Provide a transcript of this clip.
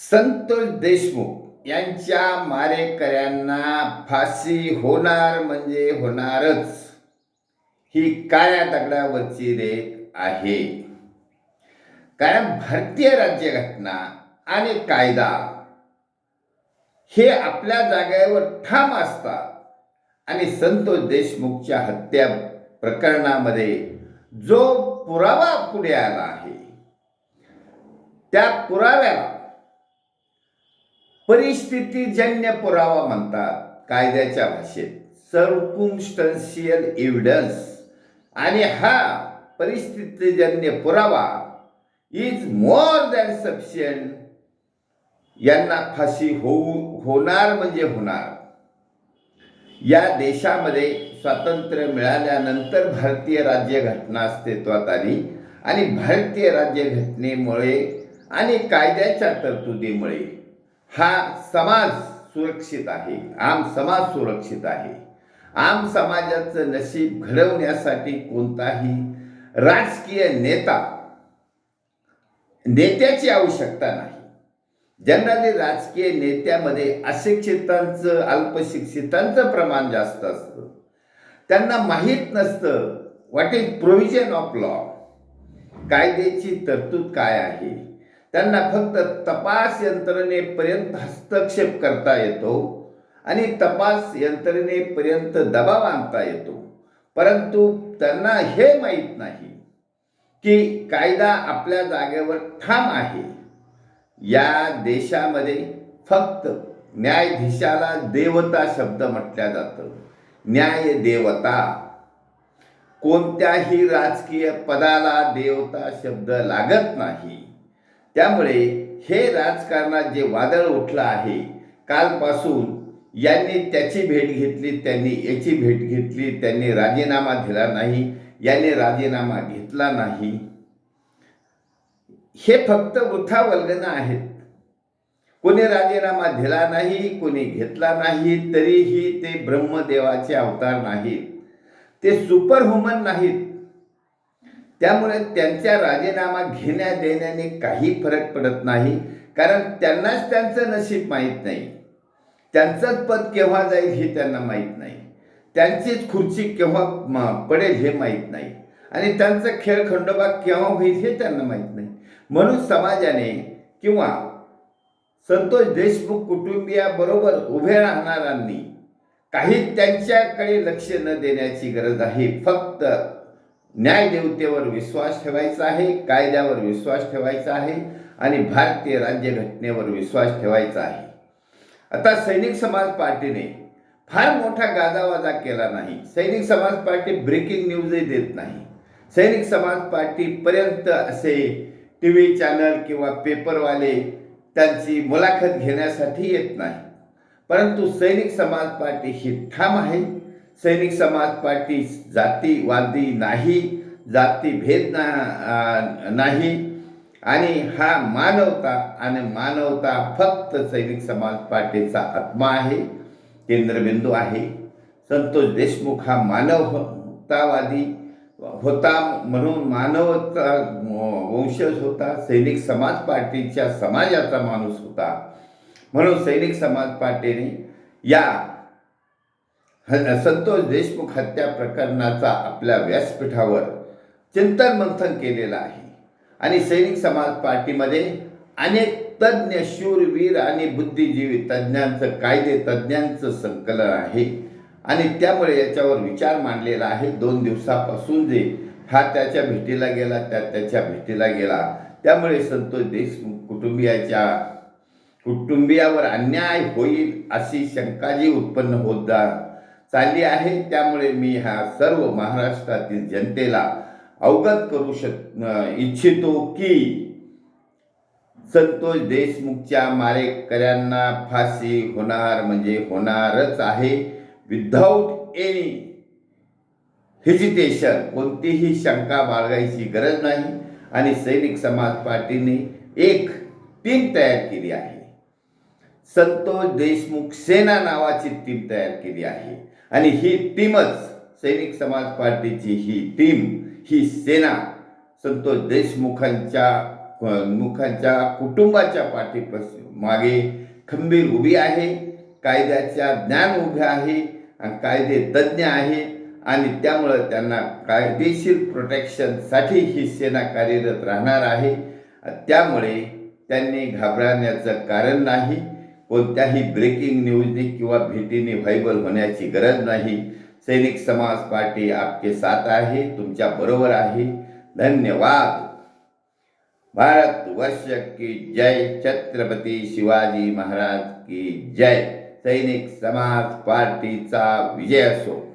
संतोष देशमुख यांच्या मारेकऱ्यांना फाशी होणार म्हणजे होणारच. ही काळ्या दगडावरची रेख आहे. कारण भारतीय राज्यघटना आणि कायदा हे आपल्या जागेवर ठाम असतात आणि संतोष देशमुखच्या हत्या प्रकरणामध्ये जो पुरावा पुढे आला आहे त्या पुराव्याला परिस्थितीजन्य पुरावा म्हणतात. कायद्याच्या भाषेत. सर्कुमस्टन्शियल एव्हिडन्स आणि हा परिस्थितीजन्य पुरावा इज मोर दॅन सफिशियंट यांना फाशी होऊ होणार म्हणजे होणार. या देशामध्ये स्वातंत्र्य मिळाल्यानंतर भारतीय राज्यघटना अस्तित्वात आली. आणि भारतीय राज्यघटनेमुळे आणि कायद्याच्या तरतुदीमुळे हा समाज सुरक्षित आहे. आम समाज सुरक्षित आहे. आम समाजाचं नशीब घडवण्यासाठी कोणताही राजकीय नेता नेत्याची आवश्यकता नाही. जनरली राजकीय नेत्यामध्ये अशिक्षितांचं अल्पशिक्षितांचं प्रमाण जास्त असतं. त्यांना माहीत नसतं what is provision of law कायद्याची तरतूद काय आहे? त्यांना फक्त तपास यंत्रणेपर्यंत हस्तक्षेप करता येतो आणि तपास यंत्रणेपर्यंत दबाव आणता येतो. परंतु त्यांना हे माहीत नाही की कायदा आपल्या जागेवर ठाम आहे. या देशामध्ये फक्त न्यायाधीशाला देवता शब्द म्हटल्या जातं. न्याय देवता. कोणत्याही राजकीय पदाला देवता शब्द लागत नाही. त्यामुळे हे राजकारणात जे वादळ उठलं आहे कालपासून यांनी त्याची भेट घेतली त्यांनी याची भेट घेतली त्यांनी राजीनामा दिला नाही यांनी राजीनामा घेतला नाही. हे फक्त वृथा वल्गना आहेत. कोणी राजीनामा दिला नाही कोणी घेतला नाही तरीही ते ब्रह्मदेवाचे अवतार नाहीत. ते सुपर ह्युमन नाहीत. त्यामुळे त्यांच्या राजीनामा घेण्या देण्याने काही फरक पडत नाही कारण त्यांनाच त्यांचं नशीब माहीत नाही. त्यांचंच पद केव्हा जाईल हे त्यांना माहीत नाही. त्यांचीच खुर्ची केव्हा पडेल हे माहीत नाही. आणि त्यांचा खेळ खंडोबा केव्हा होईल हे त्यांना माहीत नाही. म्हणून समाजाने किंवा संतोष देशमुख कुटुंबियाबरोबर उभे राहणाऱ्यांनी काही त्यांच्याकडे लक्ष न देण्याची गरज आहे. फक्त न्यायदेवतेवर विश्वास ठेवायचा आहे कायद्यावर विश्वास ठेवायचा आहे आणि भारतीय राज्यघटनेवर विश्वास ठेवायचा आहे. आता सैनिक समाज पार्टीने फार मोठा गाजावाजा केला नाही. सैनिक समाज पार्टी ब्रेकिंग न्यूजही देत नाही. सैनिक समाज पार्टीपर्यंत असे टी व्ही चॅनल किंवा पेपरवाले त्यांची मुलाखत घेण्यासाठी येत नाही. परंतु सैनिक समाज पार्टी ही ठाम आहे. सैनिक समाज पार्टी जातीवादी नाही जातीभेद ना नाही. आणि हा मानवता आणि मानवता फक्त सैनिक समाज पार्टीचा आत्मा आहे केंद्रबिंदू आहे. संतोष देशमुख हा मानवतावादी होता म्हणून मानवता वंशज होता सैनिक समाज पार्टीच्या समाजाचा माणूस होता. म्हणून सैनिक समाज पार्टीने या ह- संतोष देशमुख हत्या प्रकरणाचा आपल्या व्यासपीठावर चिंतन मंथन केलेलं आहे. आणि सैनिक समाज पार्टीमध्ये अनेक तज्ज्ञ शूरवीर आणि बुद्धिजीवी तज्ज्ञांचं कायदे तज्ज्ञांचं संकलन आहे. आणि त्यामुळे याच्यावर विचार मांडलेला आहे. दोन दिवसापासून जे हा त्याच्या भेटीला गेला त्या त्याच्या भेटीला गेला. त्यामुळे संतोष देशमुख कुटुंबियाच्या कुटुंबियावर अन्याय होईल अशी शंका जी उत्पन्न होत जा चालली आहे. त्यामुळे मी हा सर्व महाराष्ट्रातील जनतेला अवगत करू शक इच्छितो की संतोष देशमुखच्या मारेकऱ्यांना फाशी होणार म्हणजे होणारच आहे. विदाऊट एनी हेजिटेशन कोणतीही शंका बाळगायची गरज नाही. आणि सैनिक समाज पार्टीने एक टीम तयार केली आहे. संतोष देशमुख सेना नावाची टीम तयार केली आहे. आणि ही टीमच सैनिक समाज पार्टीची ही टीम ही सेना संतोष देशमुखांच्या मुखांच्या कुटुंबाच्या पाठीपासून मागे खंबीर उभी आहे. कायद्याच्या ज्ञान उभे आहे आणि कायदे तज्ज्ञ आहे. आणि त्यामुळं त्यांना कायदेशीर प्रोटेक्शनसाठी ही सेना कार्यरत राहणार आहे. त्यामुळे त्यांनी घाबरण्याचं कारण नाही. कोणत्याही ब्रेकिंग न्यूजने किंवा भीतीने व्हायबल होण्याची गरज नाही. सैनिक समाज पार्टी आपके साथ आहे तुमच्या बरोबर आहे. धन्यवाद. भारत वर्ष की जय छत्रपती शिवाजी महाराज की जय. सैनिक समाज पार्टीचा विजय असो.